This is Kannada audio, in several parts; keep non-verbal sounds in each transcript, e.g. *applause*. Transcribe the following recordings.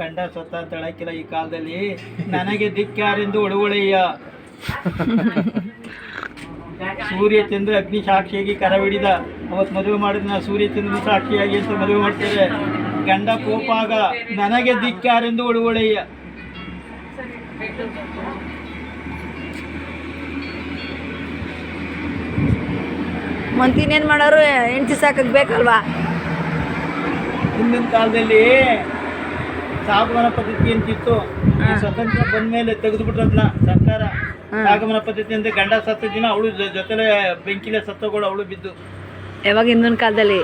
ಗಂಡ ಸತ್ತ ಅಂತ ಹೇಳಕ್ಕಿಲ್ಲ ಈ ಕಾಲದಲ್ಲಿ. ನನಗೆ ದಿಕ್ಕಾರಿಂದ ಉಳುವಳಿಯ. ಸೂರ್ಯ ಚಂದ್ರ ಅಗ್ನಿ ಸಾಕ್ಷಿಯಾಗಿ ಕರವಿಡಿದ ಅವತ್ತು ಮದುವೆ ಮಾಡಿದ ನಾ ಸೂರ್ಯ ಚಂದ್ರ ಸಾಕ್ಷಿಯಾಗಿ ಅಂತ ಮದುವೆ ಮಾಡ್ತೇವೆ ಗಂಡ ಕೋಪಾಗ ನನಗೆ ದಿಕ್ಕ್ಯಾರೆಂದು ಒಳುವಳೆಯ ಮಂತಿನೇನು ಮಾಡೋರು ಹೆಂಡತಿ ಸಾಕಕ್ಕೆ ಬೇಕಲ್ವಾ? ಹಿಂದಿನ ಕಾಲದಲ್ಲಿ ಸಾಗಮನ ಪದ್ಧತಿ ಅಂತಿತ್ತು. ಈ ಸ್ವತಂತ್ರ ಬಂದ್ಮೇಲೆ ತೆಗೆದುಬಿಟ್ರದ್ನ ಸರ್ಕಾರ. ಸಾಗಮನ ಪದ್ಧತಿ ಅಂತ ಗಂಡ ಸತ್ತ ದಿನ ಅವಳು ಜೊತೆಲೆ ಬೆಂಕಿಲೆ ಸತ್ತಗಳು ಅವಳು ಬಿದ್ದು. ಯಾವಾಗ ಹಿಂದಿನ ಕಾಲದಲ್ಲಿ?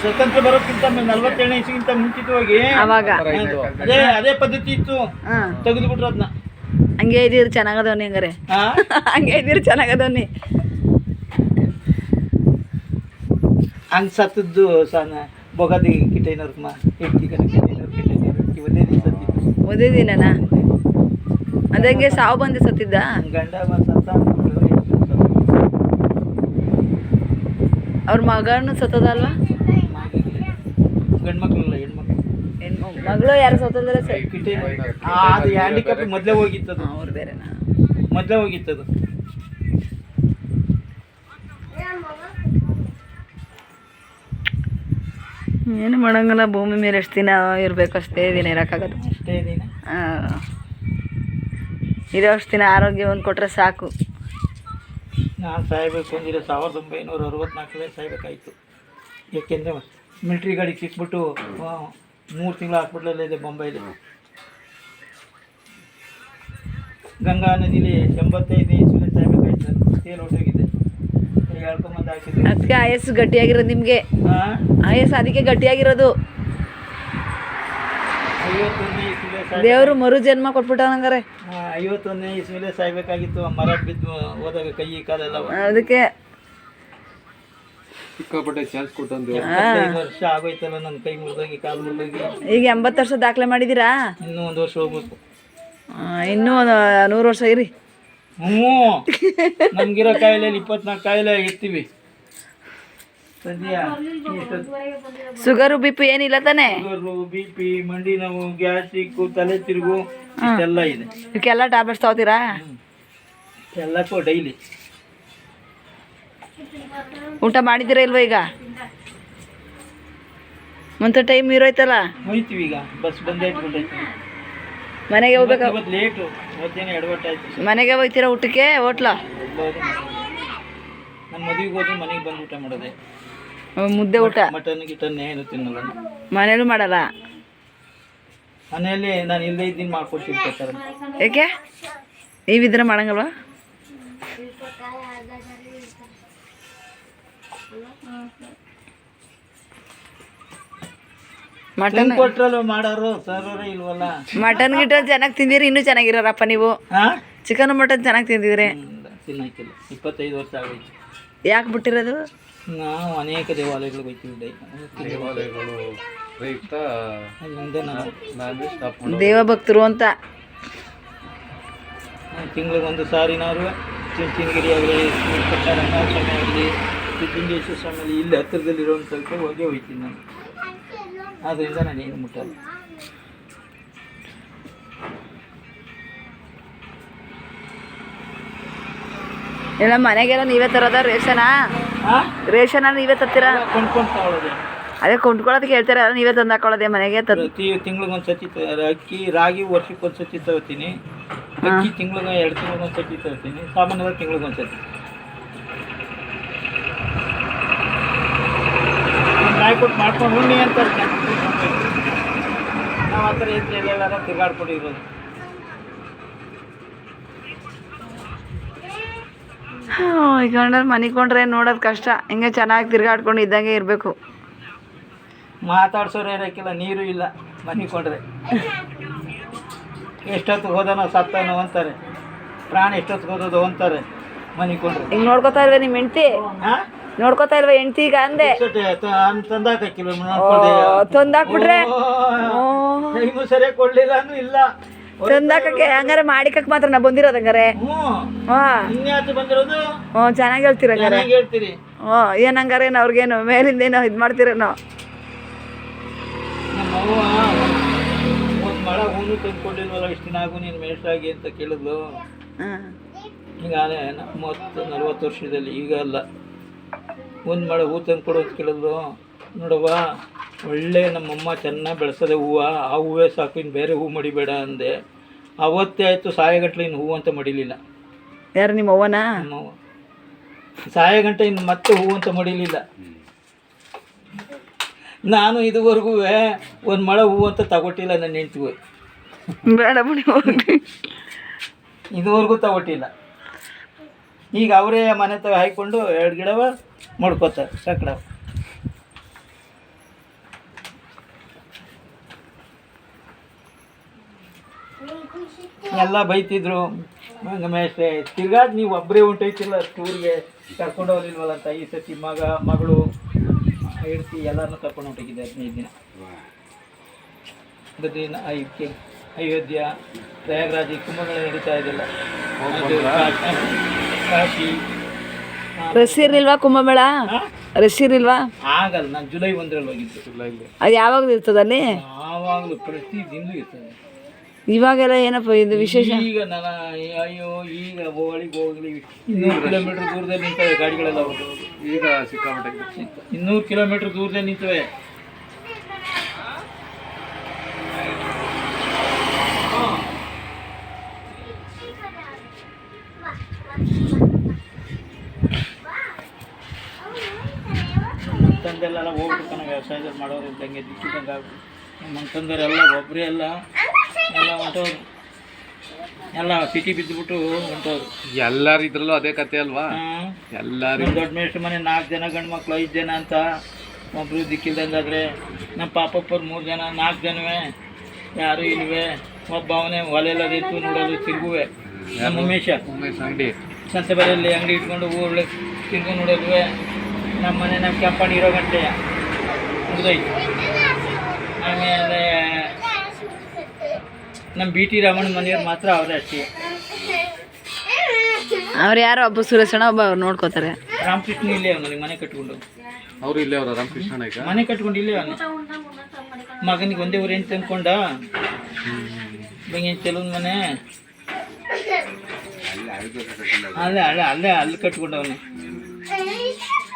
ಸ್ವತಂತ್ರ ಬರೋಕ್ಕಿಂತ ನಲ್ವತ್ತೇಳನೇ ಇಸ್ಗಿಂತ ಮುಂಚಿತವಾಗಿ ಅವಾಗ. ಅದೇ ಅದೇ ಪದ್ಧತಿ ಇತ್ತು. ತೆಗೆದುಬಿಟ್ರದ್ನ ತೆಗೆದುಬಿಟ್ರು ಅದನ್ನ ಹಂಗೆ ಇದೀರಿ ಚೆನ್ನಾಗದವನಿ ಹಂಗಾರೆ. *laughs* ಹಂಗೆ ಇದೀರಿ ಚೆನ್ನಾಗದವನಿ. ಹಂಗೆ ಸತ್ತದ್ದು ಸಾನ ಬೊಗದಿ ಕಿಟೈನವ್ರಮ್ಮ ಹೆಂಡತಿ ಕಣ ಕಿಟೈನವ್ರ ಕಿಟೈನವ್ರ. ಇವತ್ತೇ ದಿನ ಸತ್ತಿದ್ದು. ಮದುವೆ ದಿನನ? ಅದಂಗೆ ಸಾವು ಬಂದು ಸತ್ತಿದ್ದ? ಗಂಡ ಸತ್ತ ಅವ್ರ ಮಗನು ಸತ್ತದಲ್ವಾ? ಗಂಡು ಮಕ್ಳಿಲ್ಲ ಹೆಣ್ಮಕ್ಳು ಮಗಳು ಯಾರು ಸತ್ತದ್ರೆ ಅದು ಹ್ಯಾಂಡಿಕ್ಯಾಪ್ ಮೊದಲೇ ಹೋಗಿತ್ತದು. ಅವ್ರು ಬೇರೆನಾ? ಮೊದಲೇ ಹೋಗಿತ್ತದು. ಏನು ಮಾಡೋಂಗಿಲ್ಲ ಭೂಮಿ ಮೇಲೆ ಎಷ್ಟು ದಿನ ಇರಬೇಕು ಅಷ್ಟೇ ದಿನ ಇರೋಕ್ಕಾಗದು. ಅಷ್ಟೇ ದಿನ. ಇರೋ ಅಷ್ಟು ದಿನ ಆರೋಗ್ಯ ಒಂದು ಕೊಟ್ಟರೆ ಸಾಕು. ನಾನು ಸಾಯ್ಬೇಕು ಅಂದರೆ ಸಾವಿರದ ಒಂಬೈನೂರ ಅರವತ್ನಾಲ್ಕರಲ್ಲಿ ಸಾಯ್ಬೇಕಾಯಿತು. ಏಕೆಂದರೆ ಮಿಲ್ಟ್ರಿ ಗಾಡಿ ಸಿಕ್ಬಿಟ್ಟು ಮೂರು ತಿಂಗಳು ಹಾಸ್ಪಿಟ್ಲಲ್ಲೇ ಇದೆ ಬೊಂಬೈಲಿ ಗಂಗಾ ನದಿಲಿ ಎಂಬತ್ತೈದು ಸಾಯ್ಬೇಕಾಯ್ತು. ನಾನು ತೇಲ್ ಅದಕ್ಕೆ ಆಯಸ್ಸು ಗಟ್ಟಿಯಾಗಿರೋದು ನಿಮಗೆ. ಆಯಸ್ ಆಯಸ್ಸು ಅದಕ್ಕೆ ಗಟ್ಟಿಯಾಗಿರೋದು. ದೇವರು ಮರು ಜನ್ಮ ಕೊಟ್ಬಿಟ್ಟಾರೆ ಐವತ್ತೊಂದನೇ ಇಸ್ವಿಲೆ ಸಾಯ್ಬೇಕಾಗಿತ್ತು. ಆ ಮರ ಬಿದ್ದು ಹೋದಾಗ ಕೈ ಕಾಲೆಲ್ಲ ಅದಕ್ಕೆ ಸಿಕ್ಕಾಪಟ್ಟೆ ಚಾನ್ಸ್ ಕೊಟ್ಟಂದು ಎಪ್ಪತ್ತೈದು ವರ್ಷ ಆಗೋಯ್ತಲ್ಲ ನನ್ನ ಕೈ ಮುರಿದೋಗಿ ಕಾಲು ಮುರಿದೋಗಿ. ಈಗ ಎಂಬತ್ತು ವರ್ಷ ದಾಖಲೆ ಮಾಡಿದ್ದೀರಾ? ಇನ್ನೂ ಒಂದು ವರ್ಷ ಹೋಗ್ಬೇಕು. ಇನ್ನೂ ನೂರು ವರ್ಷ ಇರಿ. ಹ್ಞೂ. ನಮ್ಗಿರೋ ಕಾಯಿಲೆಯಲ್ಲಿ ಇಪ್ಪತ್ನಾಲ್ಕು ಕಾಯಿಲೆ ಇರ್ತೀವಿ ಸದ್ಯ ಶುಗರು ಬಿ ಪಿ ಏನಿಲ್ಲ ತಾನೇ? ಶುಗರು ಬಿ ಪಿ ಮಂಡಿ ನೋವು ಗ್ಯಾಸ್ಟಿಕ್ಕು ತಲೆ ತಿರುಗು ಎಲ್ಲ ಇದೆ. ಇದಕ್ಕೆಲ್ಲ ಟ್ಯಾಬ್ಲೆಟ್ಸ್ ತಗೋತೀರಾ? ಎಲ್ಲಕ್ಕೂ ಡೈಲಿ ಊಟ ಮಾಡಿದ್ದೀರಾ ಇಲ್ವಾ ಈಗ? ಮತ್ತೆ ಟೈಮ್ ಇರೋಯ್ತಲ್ಲ? ಹೋಯ್ತೀವಿ ಈಗ. ಬಸ್ ಬಂದೇ ಮನೆಗೆ ಹೋಗ್ಬೇಕು? ಮನೆಗೆ ಹೋಗ್ತೀರ ಊಟಕ್ಕೆ? ಹೋಟ್ಲ? ನನ್ನ ಮದುವೆಗೆ ಹೋದ್ರೆ ಮನೆಗೆ ಬಂದು ಊಟ ಮಾಡೋದೆ. ಮುದ್ದೆ ಊಟ? ಮಟನ್ ಗಿಟನ್ ಏನು ತಿನ್ನಲ್ಲ. ನಾನು. ಮನೇಲೂ ಮಾಡಲ್ಲ? ಮನೆಯಲ್ಲಿ ನಾನು ಇಲ್ಲದೇ ಇದ್ದೀನಿ ಮಾಡ್ಕೊಡ್ತಿರ್ತಾರೆ ಏಕೆ? ನೀವಿದ್ರೆ ಮಾಡಂಗಲ್ವಾ? ಮಟನ್ ಕೊಟ್ರಲ್ಲ ಮಾಡೋರು ಸರೋರೇ ಇಲ್ವಲ್ಲ? ಮಟನ್ ಗಿಟನ್ ಚೆನ್ನಾಗಿ ತಿಂದಿರಿ ಇನ್ನೂ ಚೆನ್ನಾಗಿರೋರಪ್ಪ ನೀವು. ಚಿಕನ್ ಮಟನ್ ಚೆನ್ನಾಗಿ ತಿಂದಿದ್ರಿ. ತಿನ್ನಕ್ಕಿಲ್ಲ. ಇಪ್ಪತ್ತೈದು ವರ್ಷ ಆಗೈತೆ ಯಾಕೆ ಬಿಟ್ಟಿರೋದು? ನಾವು ಅನೇಕ ದೇವಾಲಯಗಳು ಹೋಗ್ತೀವಿ ದೇವಭಕ್ತರು ಅಂತ. ತಿಂಗಳಿಗೆ ಒಂದು ಸಾರಿನಾರು ಚುಂಚನಗಿರಿ ಆಗಲಿ ರಂಗಸ್ವಾಮಿ ಆಗಲಿ ಸಿದ್ಧಲಿಂಗೇಶ್ವರ ಸ್ವಾಮಿ ಇಲ್ಲಿ ಹತ್ತಿರದಲ್ಲಿರೋಂಥ ಸ್ವಲ್ಪ ಹೋಗಿ ಹೋಗ್ತೀನಿ ನಾನು. ಆದ್ದರಿಂದ ನಾನೇನು ಮುಟ್ಟಲ್ಲ ಎಲ್ಲ ಮನೆಗೆಲ್ಲ ನೀವೇ ತರೋದ ರೇಷನಾ? ರೇಷನ ನೀವೇ ಕೊಂಡ್ಕೊಂಡು ತಗೊಳ್ಳೋದೆ ಅದೇ ಕೊಂಡ್ಕೊಳ್ಳೋದಕ್ಕೆ ಹೇಳ್ತೀರಾ ನೀವೇ ತಂದು ಹಾಕೊಳ್ಳೋದೆ ಮನೆಗೆ ಪ್ರತಿ ತಿಂಗಳಿಗೆ ಒಂದು ಸತಿ ಅಕ್ಕಿ ರಾಗಿ ವರ್ಷಕ್ಕೆ ಒಂದು ಸತಿ ತಗೋತೀನಿ ಅಕ್ಕಿ ತಿಂಗಳಿಗೆ ಎರಡು ತಿಂಗಳಿಗೆ ಒಂದು ಸತಿ ತಗೋತೀನಿ ಸಾಮಾನ್ಯವಾಗಿ ತಿಂಗಳಿಗೆ ಒಂದು ಸತಿ. ಕೊಟ್ಟು ಮಾಡ್ಕೊಂಡು ಹುಣ್ಣಿ ನಾವು ಆ ಥರ ಇದ್ರೆ ಎಲ್ಲೆಲ್ಲಾರ ತಿರ್ಗಾಡ್ಕೊಂಡಿರೋದು ಈ ಗಂಡನ ಮನೆ ಕೊಂಡ್ರೆ ನೋಡೋದು ಕಷ್ಟ. ಹಿಂಗೆ ಚೆನ್ನಾಗಿ ತಿರ್ಗಾಡ್ಕೊಂಡು ಇದ್ದಂಗೆ ಇರಬೇಕು. ಮಾತಾಡ್ಸೋರು ಇರೋಕ್ಕಿಲ್ಲ ನೀರು ಇಲ್ಲ ಮನಿಕೊಂಡ್ರೆ ಎಷ್ಟೊತ್ತು ಹೋದನೋ ಸತ್ತನೋ ಅಂತಾರೆ. ಪ್ರಾಣ ಎಷ್ಟೊತ್ತು ಹೋದೋದು ಅಂತಾರೆ ಮನಿಕೊಂಡ್ರೆ ಹಿಂಗೆ ನೋಡ್ಕೊತಾ ಇಲ್ವೇ ನಿಮ್ಮ ಹೆಂಡ್ತಿ? ನೋಡ್ಕೊತಾ ಇಲ್ವಾ ಹೆಂಡ್ತಿಗ ಈಗ ಅಂದೆ? ತಂದಾಕ್ಬಿಟ್ರೆ? ಸರಿಯಾಗಿ ಕೊಡ್ಲಿಲ್ಲ ಅಂದ್ರೂ ಇಲ್ಲ. ತಂದಾಕಕ್ಕೆ ಹಂಗಾರೆ ಮಾಡಿಕಕ್ಕೆ ಮಾತ್ರ ನಾ ಬಂದಿರೋದು? ಹಂಗಾರೆ ಹ್ಞೂ ಚೆನ್ನಾಗಿ ಹೇಳ್ತೀರ ಹಂಗಾರೆ? ಹ್ಞೂ ಏನು ಹಂಗಾರೆ ಏನು ಅವ್ರಿಗೇನು ಮೇಲಿಂದ ಏನೋ ಇದು ಮಾಡ್ತೀರೇನೋ? ಈಗ ಹೂನು ತಂದ್ಕೊಂಡಿಲ್ವಲ್ಲ ಇಷ್ಟು ದಿನ ಆಗು ನೀನು ಅಂತ ಕೇಳಿದ್ಲು. ಈಗಾಗಲೇ ಮೂವತ್ತು ನಲ್ವತ್ತು ವರ್ಷದಲ್ಲಿ ಈಗ ಅಲ್ಲ. ಒಂದು ಮಳೆ ಹೂ ತಂದ್ಕೊಡು ಅಂತ ಕೇಳಿದ್ರು. ನೋಡವ್ವ ಒಳ್ಳೆ ನಮ್ಮಮ್ಮ ಚೆನ್ನಾಗಿ ಬೆಳೆಸದೆ ಹೂವು ಆ ಹೂವೇ ಸಾಕು ಇನ್ನು ಬೇರೆ ಹೂ ಮಡಿಬೇಡ ಅಂದೆ. ಅವತ್ತೇ ಆಯಿತು ಸಾಯಗಟ್ಲೆ ಇನ್ನು ಹೂ ಅಂತ ಮಡಿಲಿಲ್ಲ. ಯಾರು ನಿಮ್ಮ ಅವ್ವನಾ? ನಮ್ಮವ್ವ ಸಾಯಗಂಟೆ ಇನ್ನು ಮತ್ತೆ ಹೂ ಅಂತ ಮಡಿಲಿಲ್ಲ. ನಾನು ಇದುವರೆಗೂ ಒಂದು ಮಳೆ ಹೂ ಅಂತ ತಗೊಟ್ಟಿಲ್ಲ ನನ್ನ ಹೆಂಡ್ತಿಗೂ. ಬೇಡ ಬಿಡಿ. ಹೋಗ್ಲಿ ಇದುವರೆಗೂ ತಗೊಟ್ಟಿಲ್ಲ. ಈಗ ಅವರೇ ಮನೆ ತಗ ಹಾಯ್ಕೊಂಡು ಎರಡು ಗಿಡವ ಮಾಡ್ಕೋತಾರೆ ಸಕ್ಕಡ ಎಲ್ಲ ಬೈತಿದ್ರು. ಮೇಷ್ಟ್ರೆ ತಿರ್ಗಾಡ್ ನೀವು ಒಬ್ಬರೇ ಉಂಟೈತಿಲ್ಲ ಟೂರ್ಗೆ ಕರ್ಕೊಂಡು ಹೋಗ್ಲಿಲ್ವಲ್ಲ ಅಂತ ಈ ಸತಿ ಮಗ, ಮಗಳು, ಹೆಡ್ತಿ ಎಲ್ಲರನ್ನೂ ಕರ್ಕೊಂಡು ಹೊಂಟೋಗಿದ್ದೆ ಹದಿನೈದು ದಿನ. ದಿನ ಐಕ್ಕೆ ಅಯೋಧ್ಯ, ಪ್ರಯಾಗ್ರಾಜ್ ಈ ಕುಂಭಮೇಳ ನಡೀತಾ ಕಾ- ಕಾಶಿ ರಶ್ ಇರ್ಲಿಲ್ವಾ ಕುಂಭಮೇಳ? ರಶ್ ಇರ್ಲಿಲ್ವಾ? ಆಗಲ್ಲ ನಾನು ಜುಲೈ ಒಂದರಲ್ಲಿ ಹೋಗಿದ್ದು. ಜುಲೈಲಿ ಅದು ಯಾವಾಗಲೂ ಇರ್ತದಲ್ಲಿ ಆವಾಗಲೂ ಪ್ರತಿ ದಿನಲೂ ಇರ್ತದೆ. ಇವಾಗೆಲ್ಲ ಏನಪ್ಪ ಇದು ವಿಶೇಷ? ಈಗ ನಾನು ಅಯ್ಯೋ ಈಗ ಹೋಳಿಗೆ ಹೋಗ್ಲಿ. ಇನ್ನೂರು ಕಿಲೋಮೀಟ್ರ್ ದೂರದಲ್ಲಿ ನಿಂತವೆ ಗಾಡಿಗಳೆಲ್ಲ ಹೋಗೋದು ಈಗ ಸಿಕ್ಕಾಪಟ್ಟೆ ಇನ್ನೂರು ಕಿಲೋಮೀಟ್ರ್ ದೂರದಲ್ಲಿ ನಿಂತವೆ. ಹೋಗ್ಬಿಟ್ಟು ಕಣ ವ್ಯವಸಾಯದಲ್ಲಿ ಮಾಡೋರು ಇದ್ದಂಗೆ ದಿಕ್ಕಿದಂಗೆ ನಮ್ಮ ಅಂತಂದರೆಲ್ಲ ಒಬ್ಬರೇ ಎಲ್ಲ ಎಲ್ಲ ಹೊಂಟೋರು ಎಲ್ಲ ಸಿಟಿ ಬಿದ್ದುಬಿಟ್ಟು ಹೊಂಟೋರು ಎಲ್ಲರೂ ಇದ್ರಲ್ಲೂ ಅದೇ ಕತೆ ಅಲ್ವಾ? ಎಲ್ಲರೂ ದೊಡ್ಡ ಮೇಷ್ಟ್ರ ಮನೆ ನಾಲ್ಕು ಜನ ಗಂಡು ಮಕ್ಳು ಐದು ಜನ ಅಂತ. ಒಬ್ಬರು ದಿಕ್ಕಿಲ್ದಂಗಾದ್ರೆ ನಮ್ಮ ಪಾಪಪ್ಪರು ಮೂರು ಜನ ನಾಲ್ಕು ಜನವೇ. ಯಾರು ಇಲ್ವೇ. ಒಬ್ಬ ಅವನೇ ಒಲೆಲ್ಲ ಎತ್ತು ನೋಡೋದು ತಿರುಗುವೆ. ನಮ್ಮ ಉಮೇಶ. ಉಮೇಶ್ ಅಂಗಡಿ. ಸಂತೆಬರಲ್ಲಿ ಅಂಗಡಿ ಇಟ್ಕೊಂಡು ಊರ್ಲಿ ತಿರ್ಗು ನೋಡೋದುವೆ. ನಮ್ಮ ಮನೆ ನಮ್ಮ ಕೆಂಪಣ್ಣ ಇರೋ ಗಂಟೆ ಮುಗ್ದೋಯ್ತು. ಆಮೇಲೆ ನಮ್ಮ ಬಿ ಟಿ ರಾಮಣ್ಣ ಮನೆಯವ್ರು ಮಾತ್ರ ಅವರೇ ಅಷ್ಟೇ. ಅವ್ರು ಯಾರೋ ಒಬ್ಬ ಸುರೇಶಣ್ಣ ಒಬ್ಬ ಅವ್ರು ನೋಡ್ಕೋತಾರೆ. ರಾಮಕೃಷ್ಣ ಇಲ್ಲೇ ಅವನಿಗೆ ಮನೆ ಕಟ್ಕೊಂಡು. ಅವ್ರು ಇಲ್ಲೇ ಅವ್ರ ರಾಮಕೃಷ್ಣ ಈಗ? ಮನೆ ಕಟ್ಕೊಂಡು ಇಲ್ಲೇ ಅವನು. ಮಗನಿಗೆ ಒಂದೇ ಊರು ಹೆಂಡ್ತಿ ತಂದ್ಕೊಂಡ? ಬೆಂಗಿನ ಚೆಲುವನ್ ಮನೆ? ಅಲ್ಲೇ ಅಲ್ಲೇ ಅಲ್ಲೇ ಅಲ್ಲಿ ಕಟ್ಕೊಂಡವನೆ.